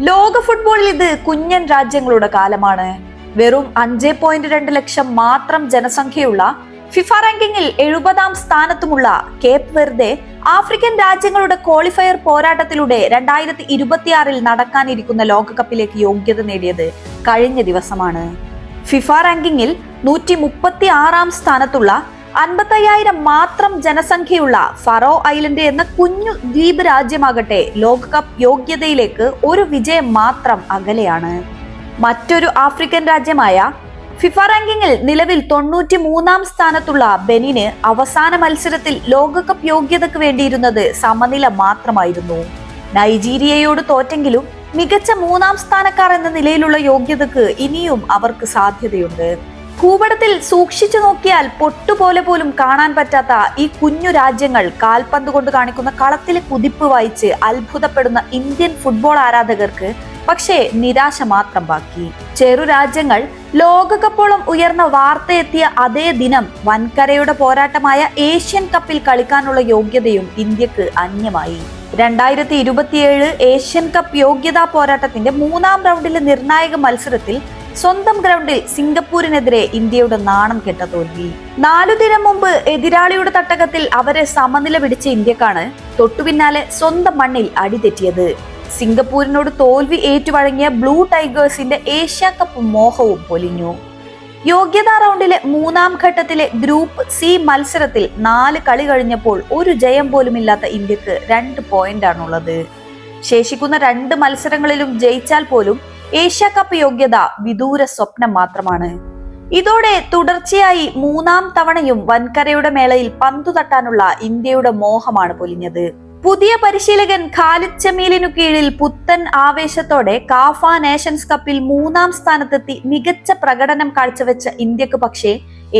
ലോക ഫുട്ബോളിൽ ഇത് കുഞ്ഞൻ രാജ്യങ്ങളുടെ കാലമാണ്. വെറും അഞ്ച് പോയിന്റ് രണ്ട് ലക്ഷം മാത്രം ജനസംഖ്യയുള്ള ഫിഫ റാങ്കിങ്ങിൽ എഴുപതാം സ്ഥാനത്തുമുള്ള കേപ്പ് വെറുതെ ആഫ്രിക്കൻ രാജ്യങ്ങളുടെ ക്വാളിഫയർ പോരാട്ടത്തിലൂടെ രണ്ടായിരത്തി ഇരുപത്തിയാറിൽ നടക്കാനിരിക്കുന്ന ലോകകപ്പിലേക്ക് യോഗ്യത നേടിയത് കഴിഞ്ഞ ദിവസമാണ്. ഫിഫ റാങ്കിങ്ങിൽ നൂറ്റി മുപ്പത്തി ആറാം സ്ഥാനത്തുള്ള അൻപത്തയ്യായിരം മാത്രം ജനസംഖ്യയുള്ള ഫറോ ഐലൻഡ് എന്ന കുഞ്ഞു ദ്വീപ് രാജ്യമാകട്ടെ ലോകകപ്പ് യോഗ്യതയിലേക്ക് ഒരു വിജയം മാത്രം അകലെയാണ്. മറ്റൊരു ആഫ്രിക്കൻ രാജ്യമായ ഫിഫ റാങ്കിങ്ങിൽ നിലവിൽ തൊണ്ണൂറ്റി മൂന്നാം സ്ഥാനത്തുള്ള ബെനിന് അവസാന മത്സരത്തിൽ ലോകകപ്പ് യോഗ്യതയ്ക്ക് വേണ്ടിയിരുന്നത് സമനില മാത്രമായിരുന്നു. നൈജീരിയയോട് തോറ്റെങ്കിലും മികച്ച മൂന്നാം സ്ഥാനക്കാർ എന്ന നിലയിലുള്ള യോഗ്യതക്ക് ഇനിയും അവർക്ക് സാധ്യതയുണ്ട്. ഭൂപടത്തിൽ സൂക്ഷിച്ചു നോക്കിയാൽ പൊട്ടുപോലെ പോലും കാണാൻ പറ്റാത്ത ഈ കുഞ്ഞു രാജ്യങ്ങൾ കാൽപന്ത് കൊണ്ട് കാണിക്കുന്ന കളത്തിലെ കുതിപ്പ് വായിച്ച് അത്ഭുതപ്പെടുന്ന ഇന്ത്യൻ ഫുട്ബോൾ ആരാധകർക്ക് പക്ഷേ നിരാശ മാത്രം ബാക്കി. ചെറു രാജ്യങ്ങൾ ലോകകപ്പോളം ഉയർന്ന വാർത്തയെത്തിയ അതേ ദിനം വൻകരയുടെ പോരാട്ടമായ ഏഷ്യൻ കപ്പിൽ കളിക്കാനുള്ള യോഗ്യതയും ഇന്ത്യയ്ക്ക് അന്യമായി. രണ്ടായിരത്തി ഇരുപത്തിയേഴ് ഏഷ്യൻ കപ്പ് യോഗ്യതാ പോരാട്ടത്തിന്റെ മൂന്നാം റൗണ്ടിലെ നിർണായക മത്സരത്തിൽ സ്വന്തം ഗ്രൗണ്ടിൽ സിംഗപ്പൂരിനെതിരെ ഇന്ത്യയുടെ നാണം കെട്ട തോൽവി. നാലു ദിനം മുമ്പ് എതിരാളിയുടെ തട്ടകത്തിൽ അവരെ സമനില പിടിച്ച ഇന്ത്യക്കാണ് തൊട്ടുപിന്നാലെ സ്വന്തം മണ്ണിൽ അടിതെറ്റിയത്. സിംഗപ്പൂരിനോട് തോൽവി ഏറ്റുവഴങ്ങിയ ബ്ലൂ ടൈഗേഴ്സിന്റെ ഏഷ്യ കപ്പ് മോഹവും പൊലിഞ്ഞു. യോഗ്യതാ റൗണ്ടിലെ മൂന്നാം ഘട്ടത്തിലെ ഗ്രൂപ്പ് സി മത്സരത്തിൽ നാല് കളി കഴിഞ്ഞപ്പോൾ ഒരു ജയം പോലുമില്ലാത്ത ഇന്ത്യയ്ക്ക് രണ്ട് പോയിന്റ് ആണുള്ളത് ശേഷിക്കുന്ന രണ്ട് മത്സരങ്ങളിലും ജയിച്ചാൽ പോലും ഏഷ്യ കപ്പ് യോഗ്യത വിദൂര സ്വപ്നം മാത്രമാണ്. ഇതോടെ തുടർച്ചയായി മൂന്നാം തവണയും വൻകരയുടെ മേളയിൽ പന്തു തട്ടാനുള്ള ഇന്ത്യയുടെ മോഹമാണ് പൊലിഞ്ഞത്. പുതിയ പരിശീലകൻ ഖാലിദ് ചമീലിനു കീഴിൽ പുത്തൻ ആവേശത്തോടെ കാഫ നേഷൻസ് കപ്പിൽ മൂന്നാം സ്ഥാനത്തെത്തി മികച്ച പ്രകടനം കാഴ്ചവെച്ച ഇന്ത്യയ്ക്ക് പക്ഷേ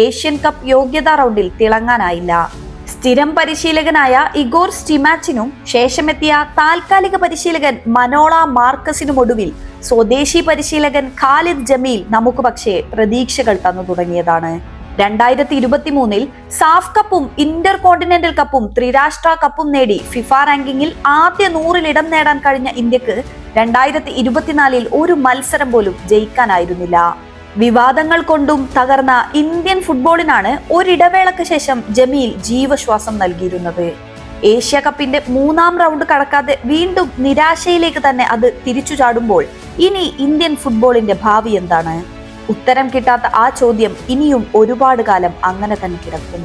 ഏഷ്യൻ കപ്പ് യോഗ്യതാ റൗണ്ടിൽ തിളങ്ങാനായില്ല. സ്ഥിരം പരിശീലകനായ ഇഗോർ സ്റ്റിമാച്ചിനും ശേഷമെത്തിയ താൽക്കാലിക പരിശീലകൻ മനോള മാർക്കസിനും ഒടുവിൽ സ്വദേശി പരിശീലകൻ ഖാലിദ് ജമീൽ നമുക്ക് പക്ഷേ പ്രതീക്ഷകൾ തന്നു തുടങ്ങിയതാണ്. രണ്ടായിരത്തി ഇരുപത്തി മൂന്നിൽ സാഫ് കപ്പും ഇന്റർ കോണ്ടിനെന്റൽ കപ്പും ത്രിരാഷ്ട്ര കപ്പും നേടി ഫിഫ റാങ്കിങ്ങിൽ ആദ്യ നൂറിൽ ഇടം നേടാൻ കഴിഞ്ഞ ഇന്ത്യയ്ക്ക് രണ്ടായിരത്തി ഇരുപത്തിനാലിൽ ഒരു മത്സരം പോലും ജയിക്കാനായിരുന്നില്ല. വിവാദങ്ങൾ കൊണ്ടും തകർന്ന ഇന്ത്യൻ ഫുട്ബോളിനാണ് ഒരിടവേളക്ക് ശേഷം ജമീൽ ജീവശ്വാസം നൽകിയിരുന്നത്. ഏഷ്യ കപ്പിന്റെ മൂന്നാം റൗണ്ട് കടക്കാതെ വീണ്ടും നിരാശയിലേക്ക് തന്നെ അത് തിരിച്ചു ചാടുമ്പോൾ ഇനി ഇന്ത്യൻ ഫുട്ബോളിന്റെ ഭാവി എന്താണ്? ഉത്തരം കിട്ടാത്ത ആ ചോദ്യം ഇനിയും ഒരുപാട് കാലം അങ്ങനെ തന്നെ കിടക്കും.